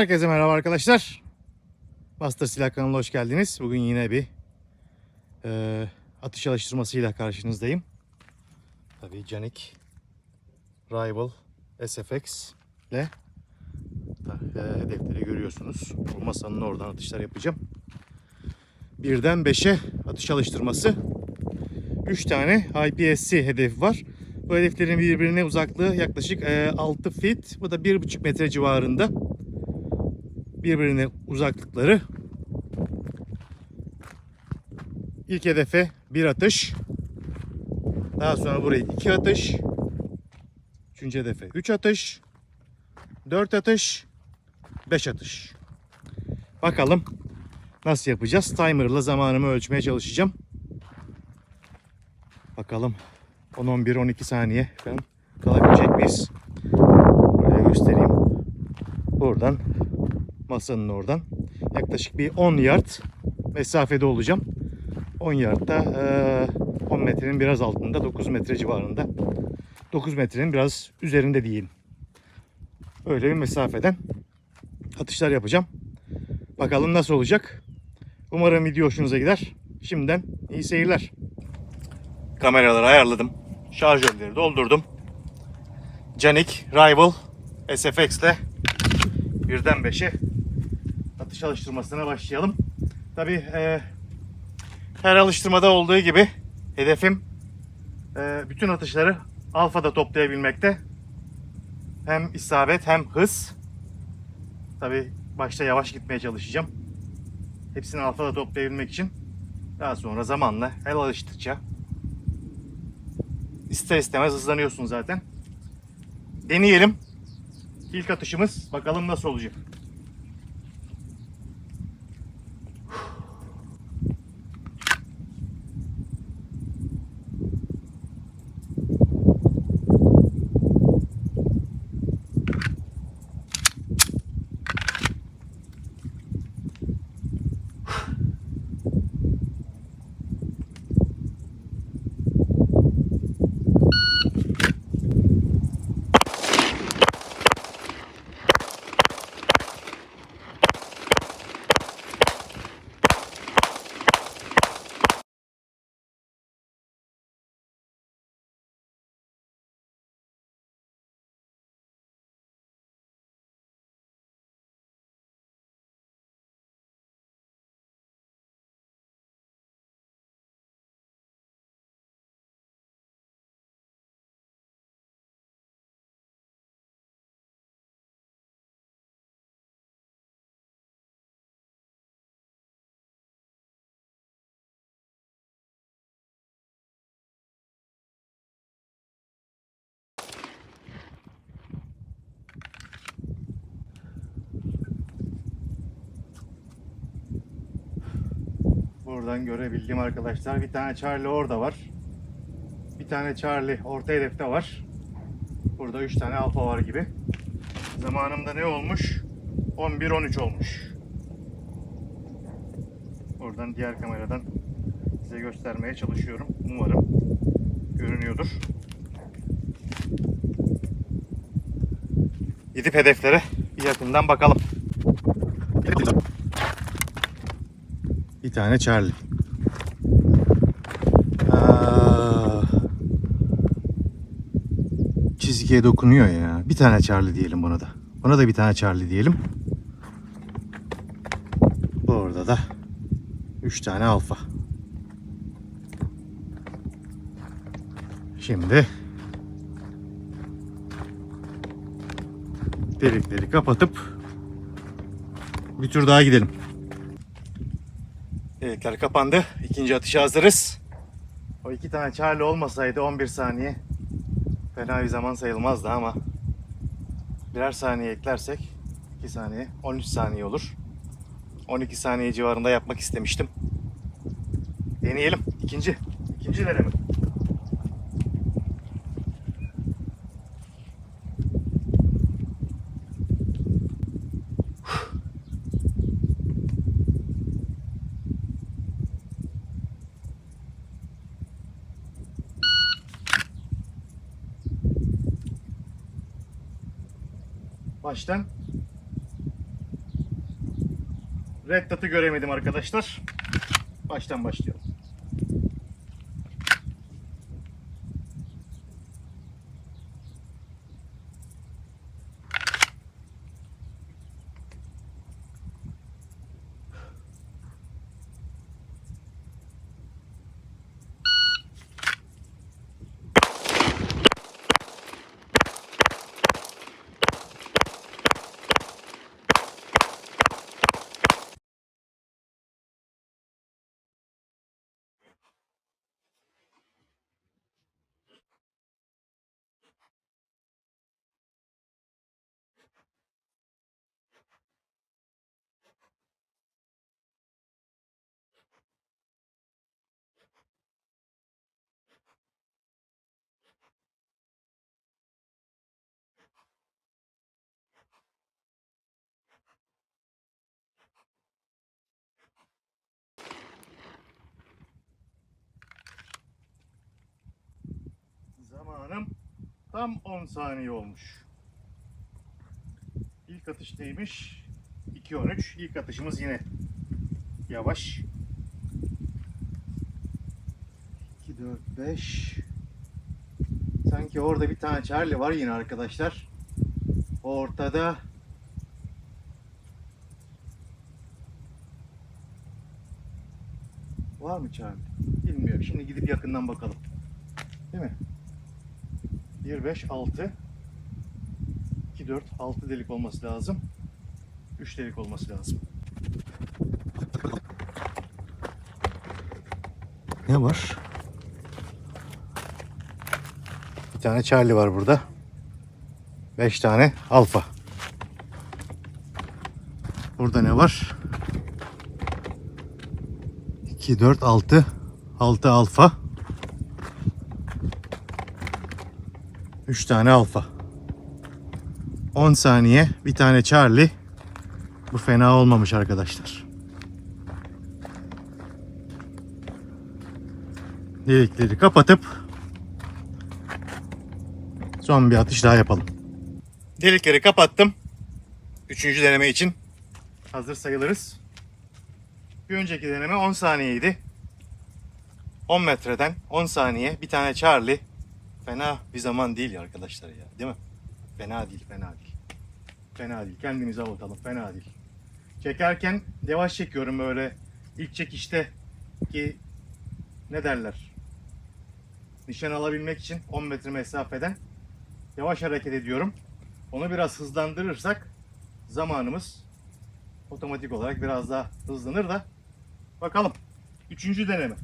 Herkese merhaba arkadaşlar. Master Silah kanalına hoş geldiniz. Bugün yine bir e, atış alıştırmasıyla karşınızdayım. Tabii Canik Rival SFX ile e, hedefleri görüyorsunuz. Bu masanın oradan atışlar yapacağım. Birden 5'e atış alıştırması. 3 tane IPSC hedefi var. Bu hedeflerin birbirine uzaklığı yaklaşık e, 6 feet. Bu da 1,5 metre civarında birbirine uzaklıkları. İlk hedefe bir atış. Daha sonra buraya iki atış. Üçüncü hedefe üç atış. Dört atış. Beş atış. Bakalım nasıl yapacağız. Timer'la zamanımı ölçmeye çalışacağım. Bakalım 10, 11, 12 saniye falan kalabilecek miyiz? Buraya göstereyim. Buradan masanın oradan. Yaklaşık bir 10 yard mesafede olacağım. 10 yardta eee, 10 metrenin biraz altında 9 metre civarında. 9 metrenin biraz üzerinde diyeyim. Öyle bir mesafeden atışlar yapacağım. Bakalım nasıl olacak. Umarım video hoşunuza gider. Şimdiden iyi seyirler. Kameraları ayarladım. Şarjörleri doldurdum. Canik Rival SFX ile birden 5'e atış alıştırmasına başlayalım. Tabi her alıştırmada olduğu gibi hedefim e, bütün atışları alfada toplayabilmekte. Hem isabet hem hız. Tabi başta yavaş gitmeye çalışacağım. Hepsini alfada toplayabilmek için. Daha sonra zamanla el alıştıkça ister istemez hızlanıyorsun zaten. Deneyelim. İlk atışımız bakalım nasıl olacak. Buradan görebildiğim arkadaşlar bir tane Charlie orada var. Bir tane Charlie orta hedefte var. Burada 3 tane alfa var gibi. Zamanımda ne olmuş? 11-13 olmuş. Buradan diğer kameradan size göstermeye çalışıyorum. Umarım görünüyordur. Gidip hedeflere bir yakından bakalım. Bir tane Charlie. Aa, çizgiye dokunuyor ya. Bir tane Charlie diyelim buna da. Buna da bir tane Charlie diyelim. Burada da 3 tane alfa. Şimdi delikleri kapatıp bir tur daha gidelim. Delikler kapandı. İkinci atışa hazırız. O iki tane Charlie olmasaydı 11 saniye fena bir zaman sayılmazdı ama birer saniye eklersek 2 saniye 13 saniye olur. 12 saniye civarında yapmak istemiştim. Deneyelim. İkinci. İkinci deneme. baştan. Red Dot'u göremedim arkadaşlar. Baştan başlıyorum. Tam 10 saniye olmuş. İlk atış neymiş? 2.13. İlk atışımız yine yavaş. 2, 4, 5. Sanki orada bir tane Charlie var yine arkadaşlar. Ortada Var mı Charlie? Bilmiyorum. Şimdi gidip yakından bakalım. Değil mi? 1, 5, 6 2, 4, 6 delik olması lazım. 3 delik olması lazım. Ne var? Bir tane Charlie var burada. 5 tane Alfa. Burada ne var? 2, 4, 6. 6 Alfa. 3 tane alfa. 10 saniye bir tane Charlie. Bu fena olmamış arkadaşlar. Delikleri kapatıp son bir atış daha yapalım. Delikleri kapattım. Üçüncü deneme için hazır sayılırız. Bir önceki deneme 10 saniyeydi. 10 metreden 10 saniye bir tane Charlie Fena bir zaman değil ya arkadaşlar ya. Değil mi? Fena değil, fena değil. Fena değil. Kendimizi avutalım. Fena değil. Çekerken yavaş çekiyorum böyle ilk çekişte ki ne derler? Nişan alabilmek için 10 metre mesafeden yavaş hareket ediyorum. Onu biraz hızlandırırsak zamanımız otomatik olarak biraz daha hızlanır da bakalım. Üçüncü deneme.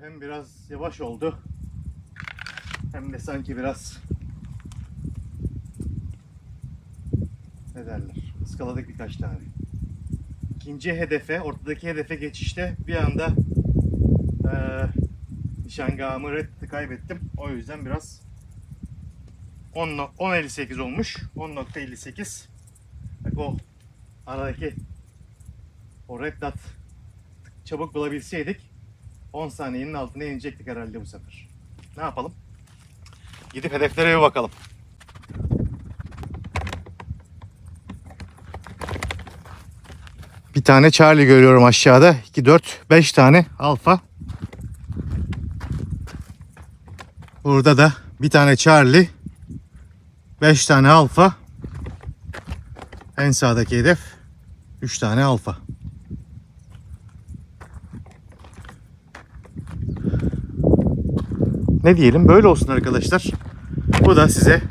Hem biraz yavaş oldu. Hem de sanki biraz ne derler? Iskaladık birkaç tane. İkinci hedefe, ortadaki hedefe geçişte bir anda eee nişangahımı reddi kaybettim. O yüzden biraz 10 10.58 olmuş. 10.58. Bak o aradaki o red çabuk bulabilseydik 10 saniyenin altına inecektik herhalde bu sefer. Ne yapalım? Gidip hedeflere bir bakalım. Bir tane Charlie görüyorum aşağıda. 2, 4, 5 tane Alfa. Burada da bir tane Charlie. 5 tane Alfa. En sağdaki hedef 3 tane Alfa. Ne diyelim böyle olsun arkadaşlar. Bu da size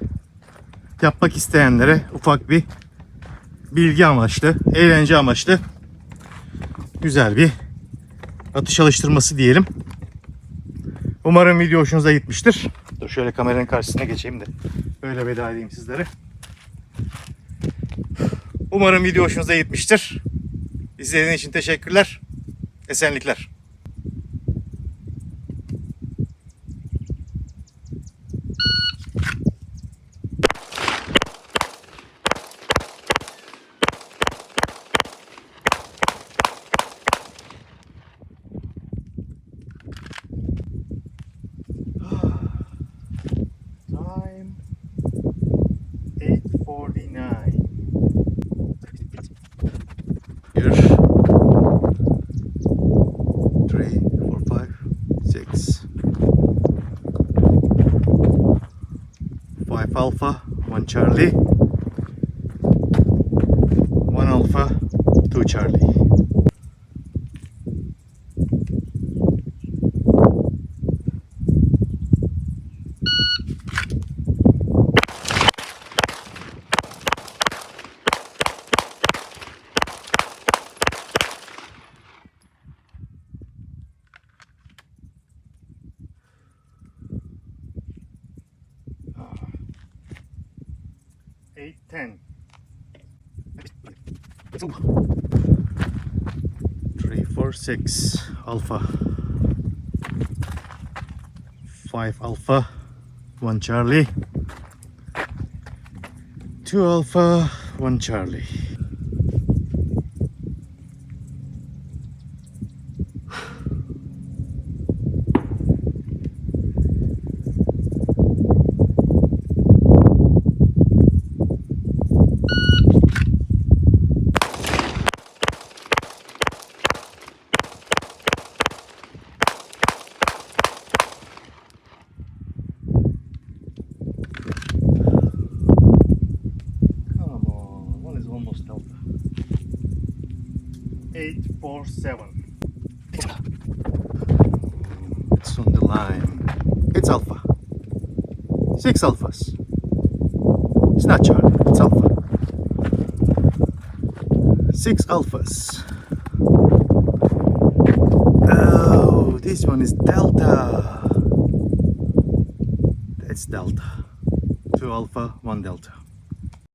yapmak isteyenlere ufak bir bilgi amaçlı, eğlence amaçlı güzel bir atış alıştırması diyelim. Umarım video hoşunuza gitmiştir. Dur şöyle kameranın karşısına geçeyim de böyle veda edeyim sizlere. Umarım video hoşunuza gitmiştir. İzlediğiniz için teşekkürler. Esenlikler. Alpha, one Charlie. 346 Alpha. 5 Alpha. 1 Charlie. 2 Alpha. 1 Charlie. Seven. It's on the line. It's alpha. Six alphas. It's not Charlie, it's alpha. Six alphas. Oh, this one is delta. That's delta. Two alpha, one delta.